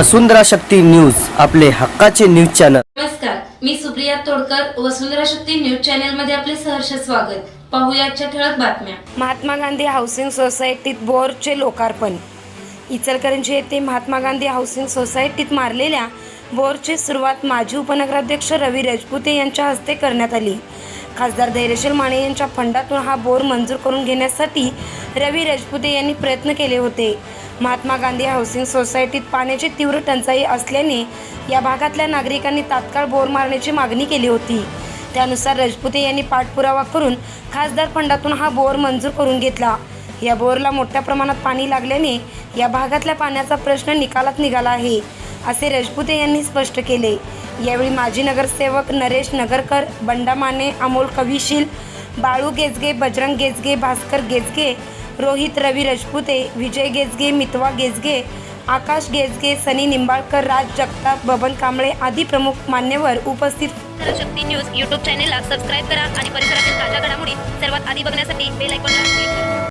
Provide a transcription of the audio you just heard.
वसुंधरा Shakti news आपले हक्काचे news channel. नमस्कार मी सुप्रिया तोडकर वसुंधरा शक्ती न्यूज चॅनलमध्ये आपले सहर्ष स्वागत. पाहूया आजच्या ठळक बातम्या. महात्मा गांधी हाऊसिंग सोसायटीत बोरचे लोकार्पण. इचलकरंजी येथे महात्मा गांधी हाऊसिंग सोसायटीत मारलेल्या बोरची सुरुवात माजी उपनगराध्यक्ष रवी राजपुते यांच्या हस्ते करण्यात आली. खासदार धैर्यशील माने यांच्या फंडातून हा बोर मंजूर करून घेण्यासाठी रवी राजपुते यांनी प्रयत्न केले होते. महात्मा गांधी हाऊसिंग सोसायटीत पाण्याची तीव्र टंचाई असल्याने या भागातल्या नागरिकांनी तात्काळ बोर मारण्याची मागणी केली होती. त्यानुसार राजपुते यांनी पाठपुरावा करून खासदार फंडातून हा बोर मंजूर करून घेतला. या बोरला मोठ्या प्रमाणात पाणी लागल्याने या भागातल्या पाण्याचा प्रश्न निकालात निघाला आहे असे राजपुते यांनी स्पष्ट केले. यावेळी माजी नगरसेवक नरेश नगरकर बंडा माने अमोल कविशील बाळू गेजगे बजरंग गेजगे भास्कर गेजगे रोहित रवी राजपुते विजय गेजगे मितवा गेजगे आकाश गेजगे सनी निंबाळकर राज जगताप बबन कांबळे आदी प्रमुख मान्यवर उपस्थित शक्ती न्यूज यूट्यूब चॅनेलला सबस्क्राईब करा आणि परिसरातील ताज्या घडामोडी सर्वात आधी बघण्यासाठी बेल आयकॉनला क्लिक करा.